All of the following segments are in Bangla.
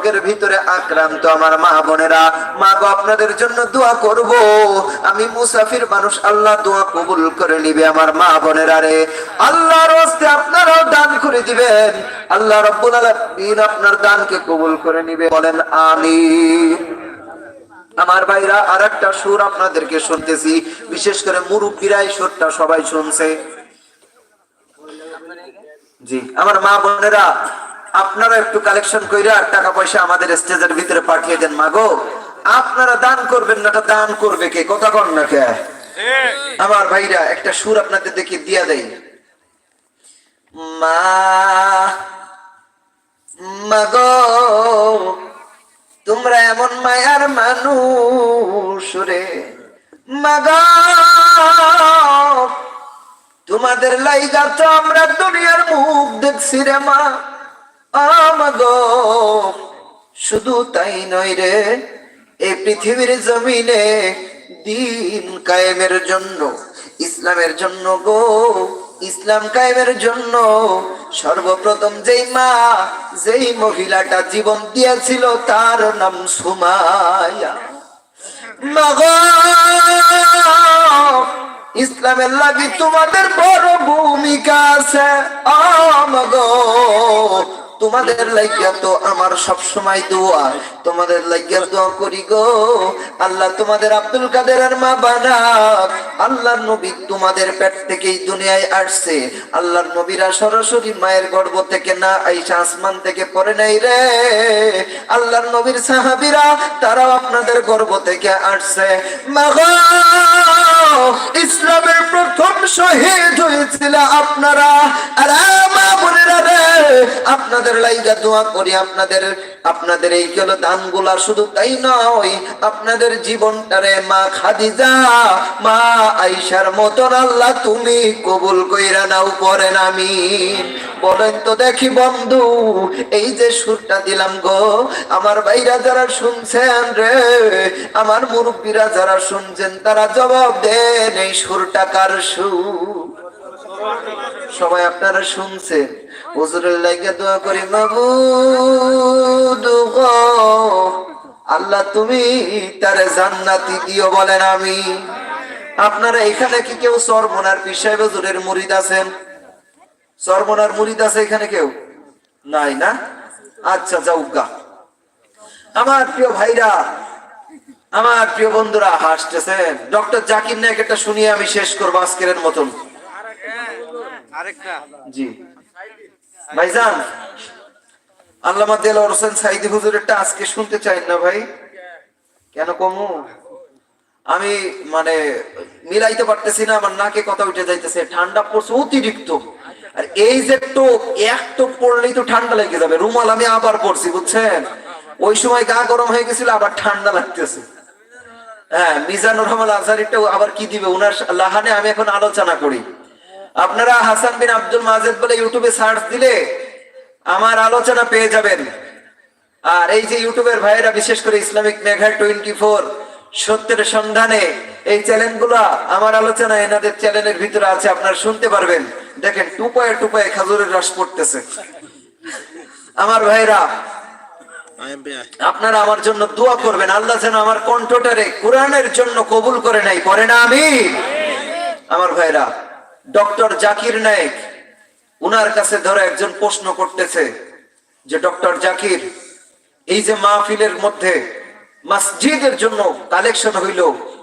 রোগের ভিতরে আক্রান্ত আমার মা বোনেরা। মা গো আপনাদের জন্য দোয়া করব। আমি মুসাফির মানুষ, আল্লাহ দোয়া কবুল করে নিবে আমার মা বোনেরা রে। আল্লাহর হস্তে আপনারাও দান করে দিবেন। আল্লাহ রব্বুল আলামিন আপনার দানকে কবুল করে নিবে। বলেন, আমিন। আমার ভাইরা আর একটা সুর আপনাদেরকে শুনতেছি। বিশেষ করে মুরব্বীরা এই সুরটা সবাই শুনছে। জি, আমার মা বোনেরা আপনারা একটু কালেকশন কইরা আর টাকা পয়সা আমাদের স্টেজের ভিতরে পাঠিয়ে দেন, মাগো। আপনারা দান করবেন না দান করবে কে? কথা কন না কে? আমার ভাইরা, একটা সুর আপনাদের দেখি দিয়া দেই। মা তোমরা এমন মায়ার মানুষ রে। মাগো, তোমাদের লাইগা তো আমরা দুনিয়ার মুখ দেখছি রে, মা। আমাগো, শুধু তাই নয় রে এই পৃথিবীর জমিনে দিন কায়েমের জন্য, ইসলামের জন্য গো, ইসলাম কায়েমের জন্য সর্বপ্রথম যেই মা, যেই মহিলাটা জীবন দিয়েছিল, তার নাম সুমায়া মাগো, ইসলামের লাগি তোমাদের বড় ভূমিকা আছে, আমাগো। তোমাদের লাগিয়া তো আমার সব সময় দোয়া, তোমাদের লাগিয়া দোয়া করি গো। আল্লাহ তোমাদের আব্দুল কাদেরের মা বানাক। আল্লাহর নবী তোমাদের পেট থেকেই দুনিয়ায় আসছে। আল্লাহর নবীরা সরাসরি মায়ের গর্ভ থেকে না আইসা আসমান থেকে পড়ে নাই রে। আল্লাহর নবীর সাহাবিরা, তারাও আপনাদের গর্ভ থেকে আসছে। ইসলামের প্রথম শহীদ হয়েছিল আপনারা। আর আপনাদের লাইগা দোয়া করি, আপনাদের আপনাদের এই গেল দানগুলা শুধু তাই নয়, আপনাদের জীবনটারে মা খাদিজা, মা আইসার মতন আল্লাহ তুমি কবুল কইরা নাও পরেন আমি বলেন তো দেখি বন্ধু, এই যে সুরটা দিলাম গো, আমার ভাইরা যারা শুনছেন রে, আমার মুরব্বীরা যারা শুনছেন, তারা জবাব দেন, এই সুরটা কার সুর? সবাই আপনারা শুনছেন। হুজুরের লাগে দোয়া করি মাবুদ গো, আল্লাহ তুমি তারে জান্নাতি দিও বলেন আমি। আপনারা এখানে কি কেউ সরমনার পীর সাহেব হুজুরের মুরিদ আছেন? সরমনার মুরিদ আছে এখানে কেউ? নাই না? আচ্ছা যাউগা আমার প্রিয় ভাইরা, আমার প্রিয় বন্ধুরা, হাসতেছেন। ডক্টর জাকির নায়ক এটা শুনিয়ে আমি শেষ করব আজকের মতন। আজকে শুনতে চাই না ভাই? কেন কমু? আমি মানে মিলাইতে পারতেছি না, আমার নাকে কথা উঠে যাইতেছে, ঠান্ডা পড়ছে অতিরিক্ত। আর এই যে টোপ, এক টোপ পড়লেই তো ঠান্ডা লেগে যাবে, রুমাল আমি আবার পড়ছি বুঝছেন? ওই সময় গা গরম হয়ে গেছিল, আবার ঠান্ডা লাগতেছে। হ্যাঁ মিজানুর রহমান আজহারিটাও আবার কি দিবে? উনার লাহানে আমি এখন আলোচনা করি। আপনারা হাসান বিন আব্দুল মাজেদ বলে ইউটিউবে সার্চ দিলে আমার আলোচনা পেয়ে যাবেন। আর এই যে ইউটিউবের ভাইয়েরা, বিশেষ করে ইসলামিক মেঘা টোয়েন্টি ফোর সত্যের সন্ধানে এই চ্যানেলগুলা, আমার আলোচনা এনাদের চ্যানেলের ভিতরে আছে, আপনারা শুনতে পারবেন। দেখেন, টুপায়ে টুপায়ে খাজুরের রস পড়তেছে। আমার ভাইরা, আপনারা আমার জন্য দোয়া করবেন। আল্লাহ যেন আমার কণ্ঠটারে কোরআনের জন্য কবুল করে নাই করে না আমি? আমার ভাইরা ডক্টর জাকির নায়েক, উনার কাছে ধরে একজন প্রশ্ন করতেছে যে, ডক্টর জাকির, এই যে মাহফিলের মধ্যে মসজিদের জন্য কালেকশন হইল,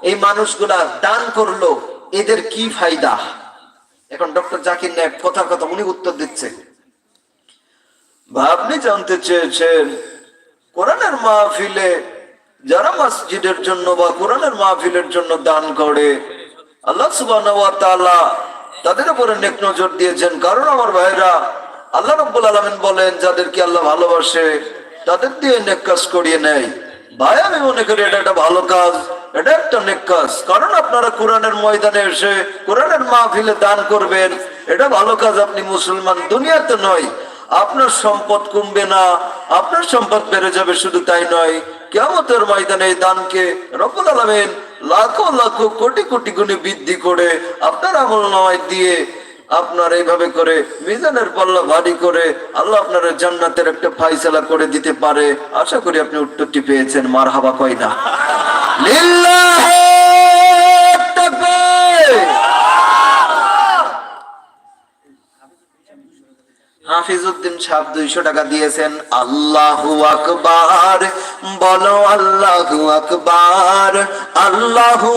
এই মানুষগুলা দান করল, এদের কি ফায়দা? এখন ডক্টর জাকির নায়েক কথার কথা উনি উত্তর দিচ্ছে। আপনি জানতে চেয়েছেন, কোরআনের মাহফিলে যারা মসজিদের জন্য বা কোরআনের মাহফিলের জন্য দান করে, আল্লাহ তাআলা তাদের উপরে নেক নজর দিয়েছেন। কারণ আমার ভাইরা আল্লাহ রাব্বুল আলামিন বলেন, যাদেরকে আল্লাহ ভালোবাসে, তাদের দিয়ে নেক কাজ করিয়ে নেয়। ভাই, আমি মনে করি এটা একটা ভালো কাজ, এটা একটা নেক কাজ। কারণ আপনারা কোরআনের ময়দানে এসে কোরআনের মাহফিলে দান করবেন, এটা ভালো কাজ আপনি মুসলমান দুনিয়াতে নয়। আপনার সম্পদ কমবে না, আপনার সম্পদ বেড়ে যাবে শুধু তাই নয়। কেমতের ময়দানে এই দানকে রব্বুল আলামিন লাখো লাখো কোটি কোটি গুণে বৃদ্ধি করে আপনার আমল নামায় দিয়ে আপনার এইভাবে করে মিজানের পাল্লা ভারী করে আল্লাহ আপনার জান্নাতের একটা ফাইসালা করে দিতে পারে। আশা করি আপনি উত্তরটি পেয়েছেন। মার হাবা কয় না। হাফিজউদ্দিন সাহেব দুইশো টাকা দিয়েছেন। আল্লাহু আকবার বলো আল্লাহ আকবার আল্লাহু